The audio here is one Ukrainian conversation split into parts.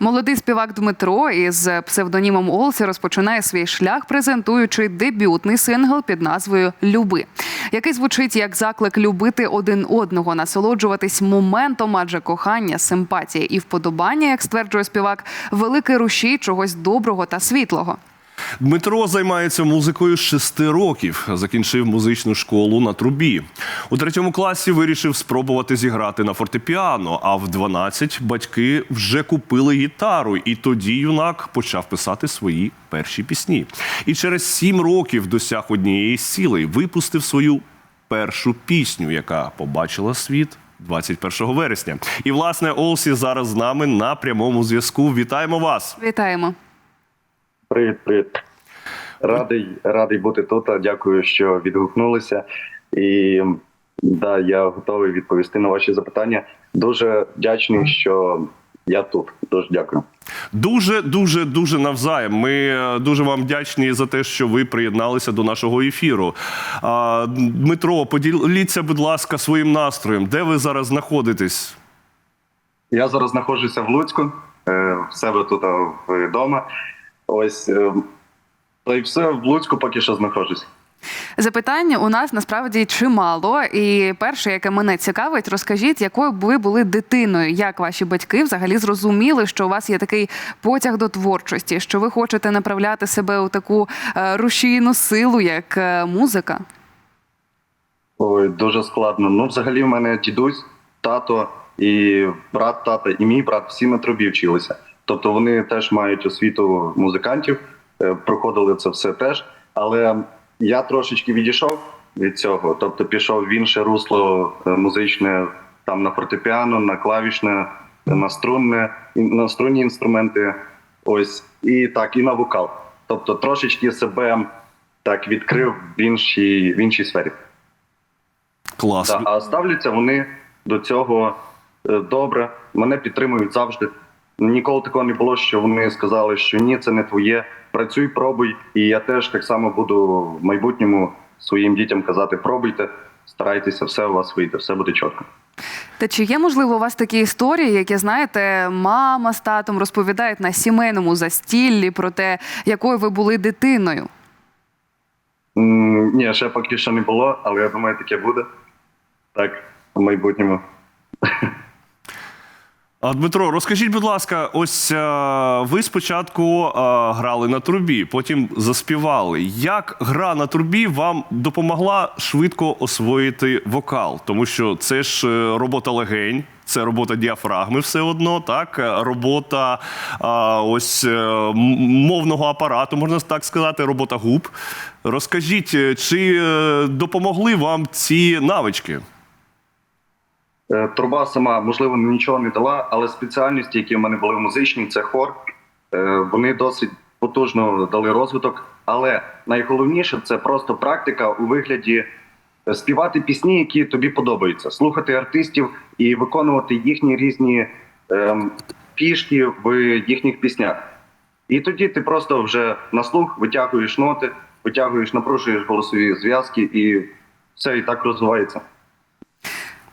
Молодий співак Дмитро із псевдонімом Олсі розпочинає свій шлях, презентуючи дебютний сингл під назвою Люби, який звучить як заклик любити один одного, насолоджуватись моментом, адже кохання, симпатія і вподобання, як стверджує співак, великий рушій чогось доброго та світлого. Дмитро займається музикою з шести років. Закінчив музичну школу на трубі. У третьому класі вирішив спробувати зіграти на фортепіано. А в 12 батьки вже купили гітару, і тоді юнак почав писати свої перші пісні. І через сім років досяг однієї цілей, випустив свою першу пісню, яка побачила світ. 21 вересня. І власне Олсі зараз з нами на прямому зв'язку. Вітаємо вас! Вітаємо! Привіт, привіт. Радий, радий бути тут. Дякую, що відгукнулися. І да, я готовий відповісти на ваші запитання. Дуже вдячний, що я тут. Дуже дякую. Дуже, дуже, дуже навзаєм. Ми е, дуже вам вдячні за те, що ви приєдналися до нашого ефіру. Дмитро, поділіться, будь ласка, своїм настроєм. Де ви зараз знаходитесь? Я зараз знаходжуся в Луцьку, е, в себе тут вдома. Ось е, та й все в Луцьку поки що знаходжусь. Запитання у нас насправді чимало. І перше, яке мене цікавить, розкажіть, якою ви були дитиною, як ваші батьки взагалі зрозуміли, що у вас є такий потяг до творчості, що ви хочете направляти себе у таку е, рушійну силу, як е, музика? Ой, дуже складно. Ну, взагалі, в мене дідусь, тато і брат тата, і мій брат всі на трубі вчилися. Тобто вони теж мають освіту музикантів, е, проходили це все теж. Але я трошечки відійшов від цього, тобто пішов в інше русло е, музичне, там на фортепіано, на клавішне, на струнне, на струнні інструменти. Ось і так, і на вокал. Тобто трошечки себе так відкрив в іншій, в іншій сфері. Клас. Да, а ставляться вони до цього е, добре. Мене підтримують завжди. Ніколи такого не було, що вони сказали, що ні, це не твоє. Працюй, пробуй. І я теж так само буду в майбутньому своїм дітям казати: пробуйте, старайтеся, все у вас вийде, все буде чітко. Та чи є можливо у вас такі історії, які знаєте, мама з татом розповідають на сімейному застіллі про те, якою ви були дитиною? М, Ні, ще поки що не було, але я думаю, таке буде. Так, в майбутньому. Дмитро, розкажіть, будь ласка, ось е, ви спочатку е, грали на трубі, потім заспівали. Як гра на трубі вам допомогла швидко освоїти вокал? Тому що це ж е, робота легень, це робота діафрагми, все одно, так Е, робота е, ось е, мовного апарату, можна так сказати, робота губ. Розкажіть, е, чи е, допомогли вам ці навички? Е, Труба сама, можливо, нічого не дала, але спеціальності, які в мене були музичні, це хор. Е, Вони досить потужно дали розвиток. Але найголовніше це просто практика у вигляді е, співати пісні, які тобі подобаються, слухати артистів і виконувати їхні різні ем, фішки в їхніх піснях. І тоді ти просто вже на слух витягуєш ноти, витягуєш, напружуєш голосові зв'язки, і все і так розвивається.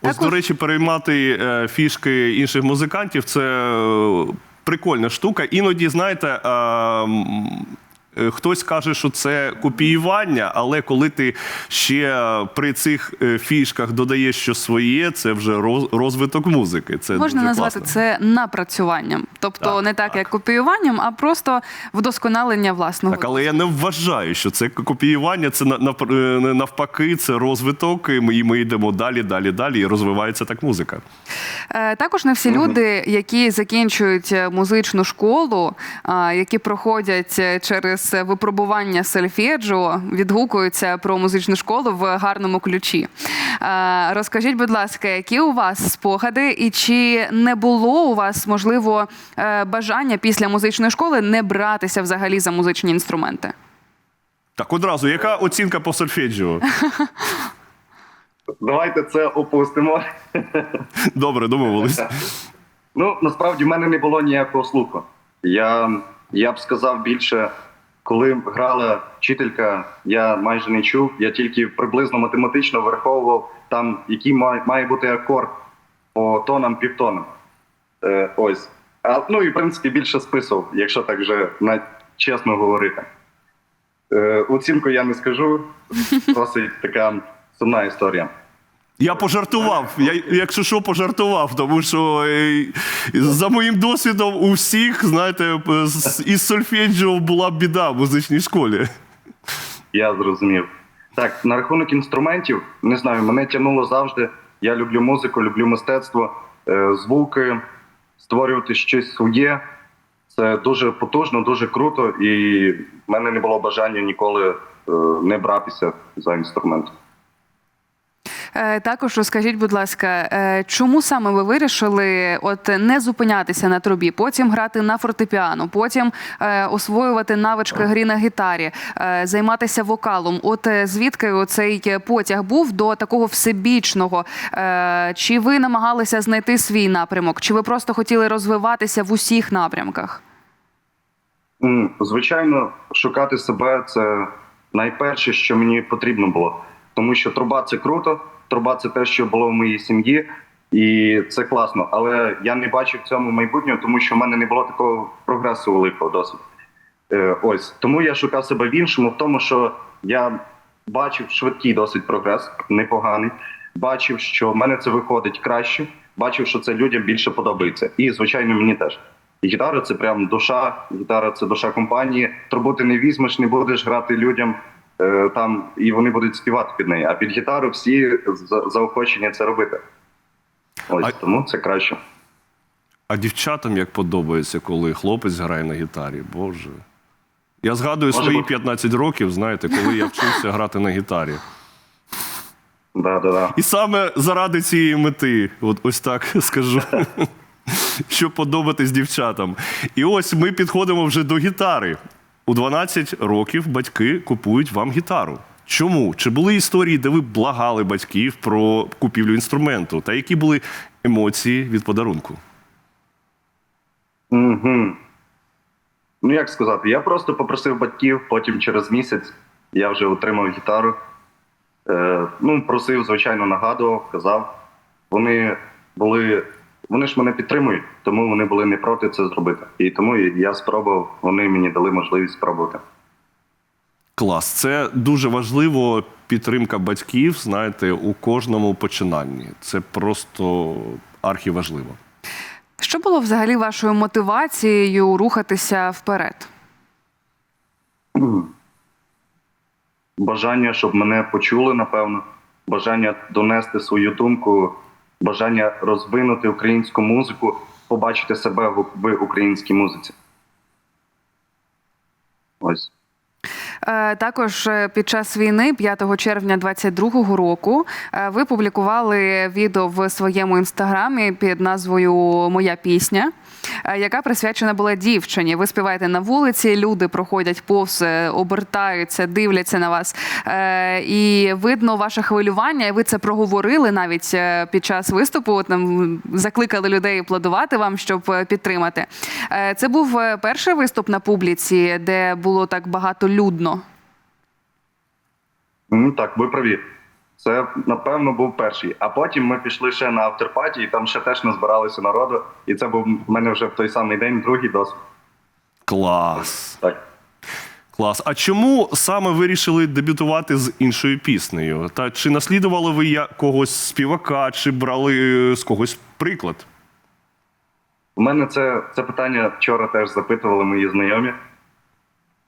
Ось, до речі, переймати е, фішки інших музикантів це е, прикольна штука. Іноді, знаєте, е, хтось каже, що це копіювання, але коли ти ще при цих е, фішках додаєш щось своє, це вже розвиток музики. Це Можна дуже назвати класно. це напрацюванням, тобто Так, не так, так. як копіюванням, а просто вдосконалення власного. Так, але я не вважаю, що це копіювання, це на- е, навпаки, це розвиток, і ми, і ми йдемо далі, далі, далі, і розвивається так музика. Е, Також не всі люди, які закінчують е, музичну школу, які проходять е, через випробування сельфеджіо, відгукуються про музичну школу в гарному ключі. Е, Розкажіть, будь ласка, які у вас спогади, і чи не було у вас можливо е, бажання після музичної школи не братися взагалі за музичні інструменти? Так, одразу, яка оцінка по сольфеджіо? Давайте це опустимо. Добре, домовились. Ну, насправді в мене не було ніякого слуху. Я, я б сказав більше, коли грала вчителька, я майже не чув. Я тільки приблизно математично враховував там, який має, бути акорд по тонам, півтонам. Е, ось. А, ну і в принципі більше списував, якщо так вже на чесно говорити. Е, оцінку я не скажу. Досить така сумна історія. Я пожартував. Я, якщо що, пожартував, тому що е, за моїм досвідом у всіх, знаєте, із сольфеджіо була біда в музичній школі. Я зрозумів. Так, на рахунок інструментів, не знаю, мене тягнуло завжди. Я люблю музику, люблю мистецтво, е, звуки, створювати щось своє. Це дуже потужно, дуже круто, і в мене не було бажання ніколи е, не братися за інструмент. Е, Також розкажіть, будь ласка, е, чому саме ви вирішили от не зупинятися на трубі, потім грати на фортепіано, потім е, освоювати навички грі на гітарі, займатися вокалом? От звідки оцей потяг був до такого всебічного? Чи ви намагалися знайти свій напрямок, чи ви просто хотіли розвиватися в усіх напрямках? Звичайно, шукати себе це найперше, що мені потрібно було. Тому що труба це круто, труба це те, що було в моїй сім'ї, і це класно. Але я не бачив в цьому майбутнього, тому що в мене не було такого прогресу великого досить. Е, ось тому я шукав себе в іншому, в тому, що я бачив швидкий досить прогрес, непоганий. Бачив, що в мене це виходить краще. Бачив, що це людям більше подобається. І, звичайно, мені теж. І гітара це прям душа, гітара це душа компанії. Трубу ти не візьмеш, не будеш грати людям там, і вони будуть співати під неї. А під гітару всі заохочені це робити. Ось А- тому це краще. А дівчатам як подобається, коли хлопець грає на гітарі. Боже. Я згадую Може свої бути. 15 років, знаєте, коли я вчився грати на гітарі. Да, да, да. І саме заради цієї мети, от ось так скажу, щоб подобатись дівчатам. І ось ми підходимо вже до гітари. У 12 років батьки купують вам гітару. Чому? Чи були історії, де ви благали батьків про купівлю інструменту? Та які були емоції від подарунку? Угу. Ну, як сказати, я просто попросив батьків, потім через місяць я вже отримав гітару. Е, ну, просив, звичайно, нагадував, казав. Вони були. Вони ж мене підтримують, тому вони були не проти це зробити. І тому я спробував, вони мені дали можливість спробувати. Клас, це дуже важливо. Підтримка батьків, знаєте, у кожному починанні. Це просто архіважливо. Що було взагалі вашою мотивацією рухатися вперед? Бажання, щоб мене почули, напевно, бажання донести свою думку, бажання розвинути українську музику, побачити себе в, українській музиці. Ось. Е, Також е, під час війни, 5 червня 22-го року, е, ви публікували відео в своєму інстаграмі під назвою Моя пісня, е, яка присвячена була дівчині. Ви співаєте на вулиці, люди проходять повз, е, обертаються, дивляться на вас. Е, І видно ваше хвилювання, і ви це проговорили навіть е, під час виступу. Там закликали людей аплодувати вам, щоб е, підтримати. Е, Це був е, перший виступ на публіці, де було так багато людно. М, Так, ви праві. Це, напевно, був перший. А потім ми пішли ще на авторпаті, і там ще теж назбиралося народу. І це був в мене вже в той самий день другий досвід. Клас. Так. Клас. А чому саме вирішили дебютувати з іншою піснею? Та чи наслідували ви я- когось співака, чи брали е, з когось приклад? У мене це, це питання вчора теж запитували мої знайомі.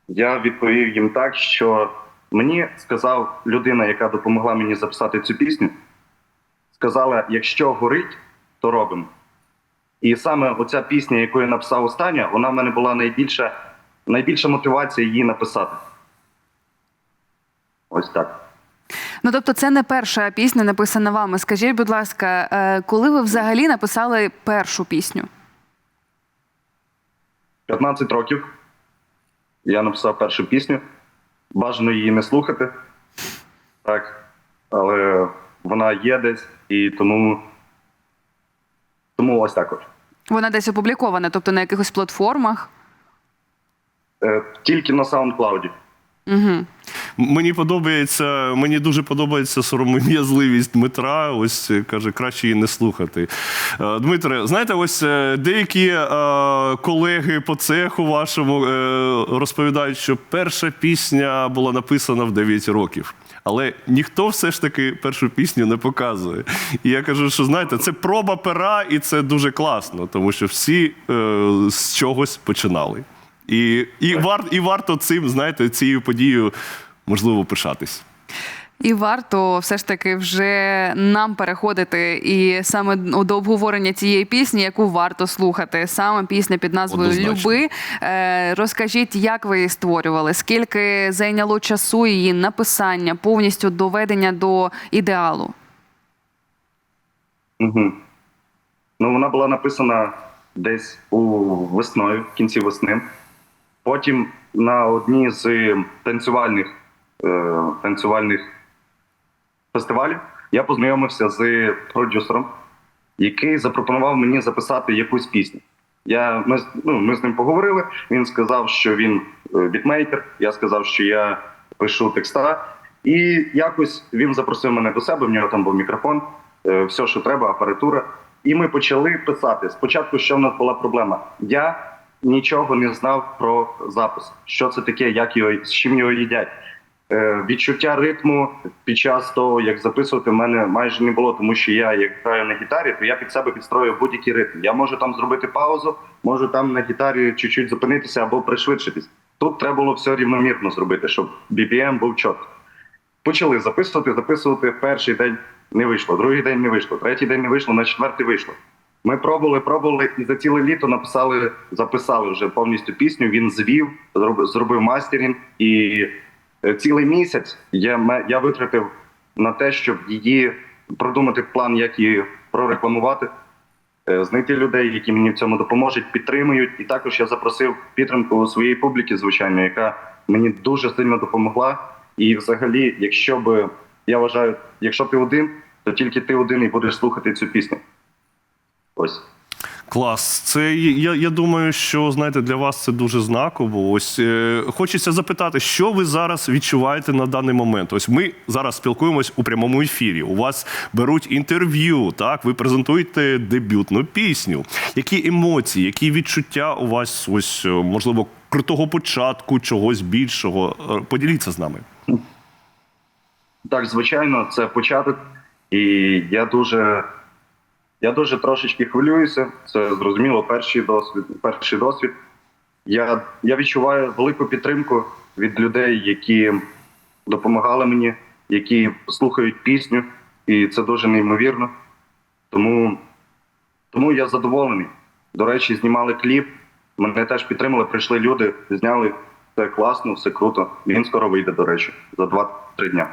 Я відповів їм так, що мені сказав людина, яка допомогла мені записати цю пісню, сказала: якщо горить, то робимо. І саме оця пісня, яку я написав остання, вона в мене була найбільша, найбільша мотивація її написати. Ось так. Ну тобто, це не перша пісня, написана вами. Скажіть, будь ласка, е, коли ви взагалі написали першу пісню? 15 років я написав першу пісню. Бажано її не слухати. Так. Але вона є десь, і тому. Тому ось так от. Вона десь опублікована, тобто на якихось платформах. Е, тільки на SoundCloud. Угу. Мені подобається, мені дуже подобається сором'язливість Дмитра. Ось е, каже, краще її не слухати. Е, Дмитре, знаєте, ось е, деякі колеги по цеху вашому розповідають, що перша пісня була написана в 9 років. Але ніхто все ж таки першу пісню не показує. І я кажу, що знаєте, це проба пера, і це дуже класно, тому що всі е, з чогось починали. І, і, вар, і варто цим, знаєте, цією подією можливо пишатись. І варто все ж таки вже нам переходити і саме до обговорення цієї пісні, яку варто слухати. Саме пісня під назвою Однозначно. Люби. Е, розкажіть, як ви її створювали? Скільки зайняло часу її написання, повністю доведення до ідеалу? Угу. Ну, вона була написана десь у весною, в кінці весни. Потім на одній з танцювальних, танцювальних фестивалів я познайомився з продюсером, який запропонував мені записати якусь пісню. Я, ми, ну, ми з ним поговорили. Він сказав, що він е, бітмейкер. Я сказав, що я пишу текста. І якось він запросив мене до себе. В нього там був мікрофон, е, все, що треба, апаратура. І ми почали писати. Спочатку, що в нас була проблема? Я нічого не знав про запис, що це таке, як його з чим його їдять. Е, відчуття ритму під час того, як записувати, в мене майже не було, тому що я як граю на гітарі, то я під себе підстрою будь-який ритм. Я можу там зробити паузу, можу там на гітарі чуть-чуть зупинитися або пришвидшитись. Тут треба було все рівномірно зробити, щоб BPM був чітко. Почали записувати, записувати. Перший день не вийшло, другий день не вийшло, третій день не вийшло, на четвертий вийшло. Ми пробували, пробували і за ціле літо написали, записали вже повністю пісню. Він звів, зробив, мастерінг, і цілий місяць я, я витратив на те, щоб її продумати план, як її прорекламувати, е, знайти людей, які мені в цьому допоможуть, підтримують. І також я запросив підтримку своєї публіки, звичайно, яка мені дуже сильно допомогла. І взагалі, якщо б я вважаю, якщо ти один, то тільки ти один і будеш слухати цю пісню. Ось. Клас. Це я, я думаю, що знаєте, для вас це дуже знаково. Ось е, хочеться запитати, що ви зараз відчуваєте на даний момент? Ось ми зараз спілкуємось у прямому ефірі. У вас беруть інтерв'ю, так ви презентуєте дебютну пісню. Які емоції, які відчуття у вас, ось е, можливо, крутого початку, чогось більшого? Е, Поділіться з нами. Так, звичайно, це початок, і я дуже, я дуже трошечки хвилююся. Це зрозуміло, перший досвід. Перший досвід. Я, я відчуваю велику підтримку від людей, які допомагали мені, які слухають пісню, і це дуже неймовірно. Тому, тому я задоволений. До речі, знімали кліп. Мене теж підтримали, прийшли люди, зняли. Все класно, все круто. Він скоро вийде, до речі, за 2-3 дня.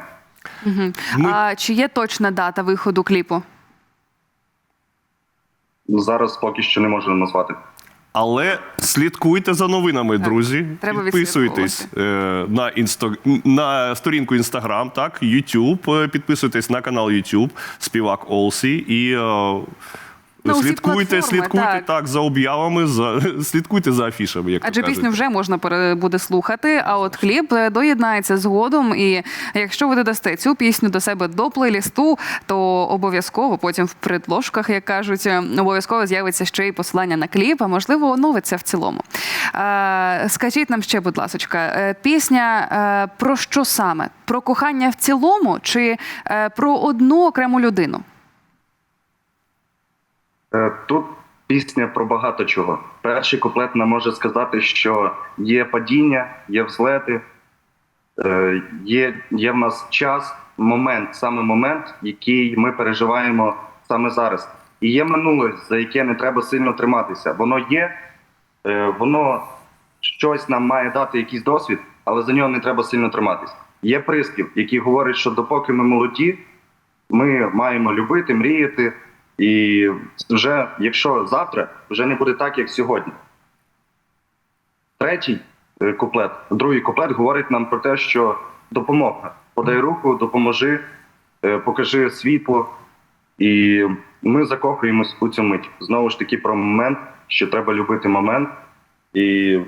Ми- А чи є точна дата виходу кліпу? Зараз поки що не можу назвати. Але слідкуйте за новинами, друзі. треба Підписуйтесь е, на інсто... на сторінку Інстаграм, так, YouTube, е, підписуйтесь на канал Ютуб, співак Олсі і. Е, Ну, усі слідкуйте, платформи, слідкуйте так. так. за об'явами, за слідкуйте за афішами. Як Адже пісню вже можна пере- буде слухати. А от кліп е, доєднається згодом. І якщо ви додасте цю пісню до себе до плейлісту, то обов'язково потім в предложках, як кажуть, е, обов'язково з'явиться ще й посилання на кліп, а можливо оновиться в цілому. Е, скажіть нам ще, будь ласка, пісня е, про що саме? Про кохання в цілому чи е, про одну окрему людину? Е, Тут пісня про багато чого. Перший куплет нам може сказати, що є падіння, є взлети, е, є, є в нас час, момент, саме момент, який ми переживаємо саме зараз. І є минуле, за яке не треба сильно триматися. Воно є, е, воно щось нам має дати якийсь досвід, але за нього не треба сильно триматися. Є приспів, який говорить, що допоки ми молоді, ми маємо любити, мріяти, і вже, якщо завтра вже не буде так, як сьогодні. Третій е, куплет, другий куплет говорить нам про те, що допомога. Подай руку, допоможи, е, покажи світло. І ми закохуємось у цю мить. Знову ж таки, про момент, що треба любити момент і,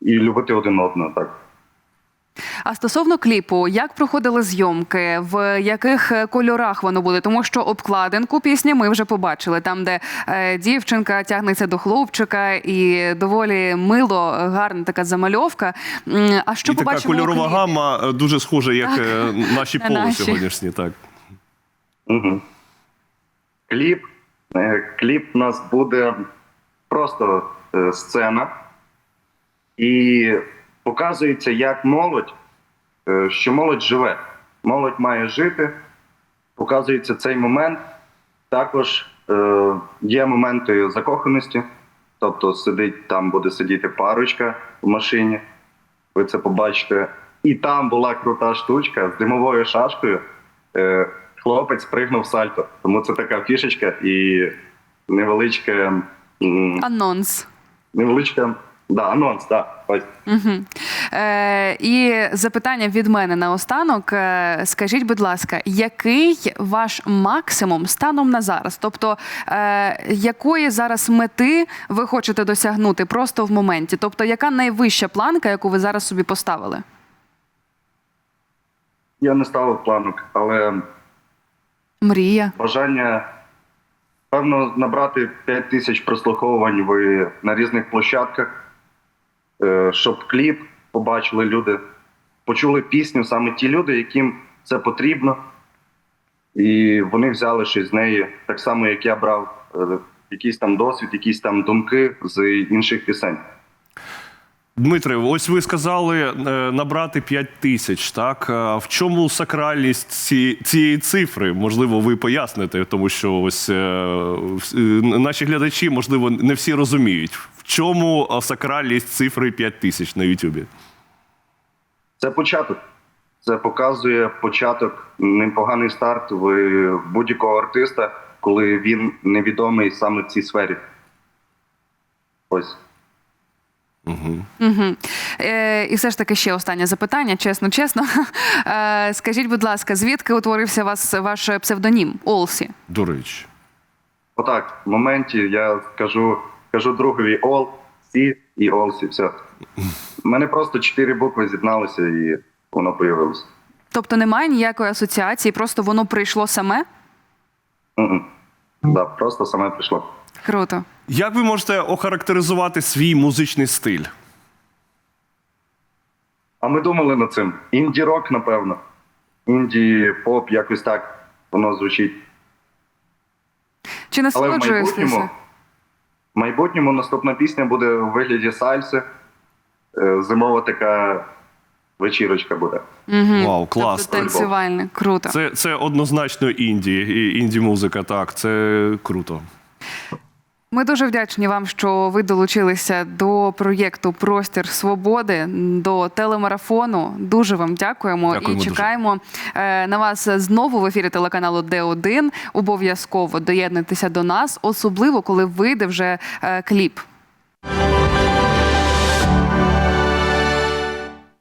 і любити один одного. Так. А стосовно кліпу, як проходили зйомки, в яких е, кольорах воно буде? Тому що обкладинку пісні ми вже побачили, там, де е, дівчинка тягнеться до хлопчика, і доволі мило, гарна така замальовка. А що і така побачимо у кольорова гамма е, дуже схожа, як е, наші На поло наші. сьогоднішні. Так. Угу. Кліп. Е, Кліп у нас буде просто е, сцена, і показується, як молодь, е, що молодь живе. Молодь має жити. Показується цей момент. Також е, є моменти закоханості. Тобто сидить, там буде сидіти парочка в машині. Ви це побачите. І там була крута штучка з димовою шашкою. Е, хлопець пригнув сальто. Тому це така фішечка і невеличке. Анонс. Невеличке. Да, анонс, так. Ось. Угу. Е, і запитання від мене наостанок. Е, скажіть, будь ласка, який ваш максимум станом на зараз? Тобто, е, якої зараз мети ви хочете досягнути просто в моменті? Тобто, яка найвища планка, яку ви зараз собі поставили? Я не ставив планок, але Мрія. бажання певно набрати 5 тисяч прослуховувань в, на різних площадках, щоб кліп побачили люди, почули пісню саме ті люди, яким це потрібно. І вони взяли щось з неї, так само, як я брав е, якийсь там досвід, якісь там думки з інших пісень. Дмитре, ось ви сказали е, набрати 5 тисяч. Так в чому сакральність ці, цієї цифри? Можливо, ви поясните, тому що ось е, е, наші глядачі, можливо, не всі розуміють. В чому е, сакральність цифри 5 тисяч на Ютубі? Це початок. Це показує початок, непоганий старт в будь-якого артиста, коли він невідомий саме в цій сфері. Ось. Угу. Е, і все ж таки ще останнє запитання, чесно, чесно. Е, скажіть, будь ласка, звідки утворився вас ваш псевдонім Олсі? До речі. Отак, в моменті я кажу, кажу другові Ол, Сі і Олсі. Все. У мене просто чотири букви з'єдналися і воно появилося. Тобто немає ніякої асоціації, просто воно прийшло саме? Мгм. Да, просто саме прийшло. Круто. Як ви можете охарактеризувати свій музичний стиль? А ми думали над цим. Інді-рок, напевно. Інді-поп, якось так воно звучить. Чи Але в майбутньому, насолоджуєтеся? В майбутньому наступна пісня буде у вигляді сальси. Е, Зимова така вечірочка буде. Угу. Вау, клас. Тобто танцювальне. Круто. Це, це однозначно інді, інді-музика, так, це круто. Ми дуже вдячні вам, що ви долучилися до проєкту Простір свободи до телемарафону. Дуже вам дякуємо, Дякуємо і чекаємо дуже. на вас знову в ефірі телеканалу Д1. Обов'язково доєднуйтеся до нас, особливо коли вийде вже е, кліп.